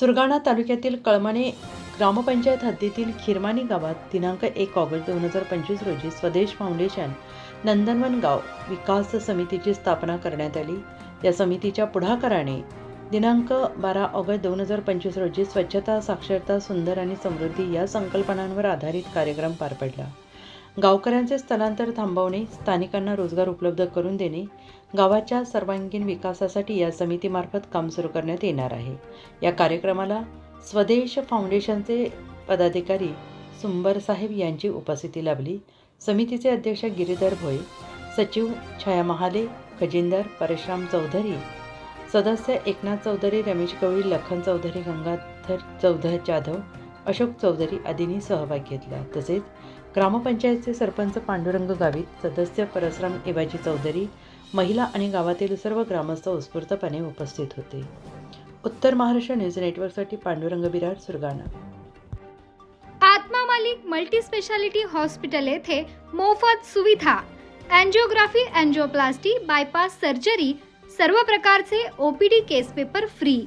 सुरगाणा तालुक्यातील कळमणे ग्रामपंचायत हद्दीतील खिरमानी गावात दिनांक एक ऑगस्ट दोन हजार पंचवीस रोजी स्वदेश फाउंडेशन नंदनवन गाव विकास समितीची स्थापना करण्यात आली. या समितीच्या पुढाकाराने दिनांक बारा ऑगस्ट दोन हजार पंचवीस रोजी स्वच्छता साक्षरता सुंदर आणि समृद्धी या संकल्पनांवर आधारित कार्यक्रम पार पडला. गावकऱ्यांचे स्थलांतर थांबवणे स्थानिकांना रोजगार उपलब्ध करून देणे गावाच्या सर्वांगीण विकासासाठी या समितीमार्फत काम सुरू करण्यात येणार आहे. या कार्यक्रमाला स्वदेश फाउंडेशनचे पदाधिकारी सुंबर साहेब यांची उपस्थिती लाभली. समितीचे अध्यक्ष गिरीधर भोये सचिव छाया महाले खजिनदार परशुराम चौधरी सदस्य एकनाथ चौधरी रमेश गवळी लखन चौधरी गंगाधर चौधर जाधव अशोक चौधरी आदींनी सहभाग घेतला. तसेच ग्रामपंचायतचे सरपंच पांडुरंग गावित सदस्य परसराम एवाजी चौधरी महिला आणि गावातील सर्व ग्रामस्थ उत्स्फूर्तपणे उपस्थित होते. उत्तर महाराष्ट्र न्यूज नेटवर्कसाठी पांडुरंग बिराड सुरगाणा. आत्मा मालिक मल्टी स्पेशालिटी हॉस्पिटल येथे मोफत सुविधा अँजिओग्राफी अँजिओप्लास्टी बायपास सर्जरी सर्व प्रकारचे OPD case paper free.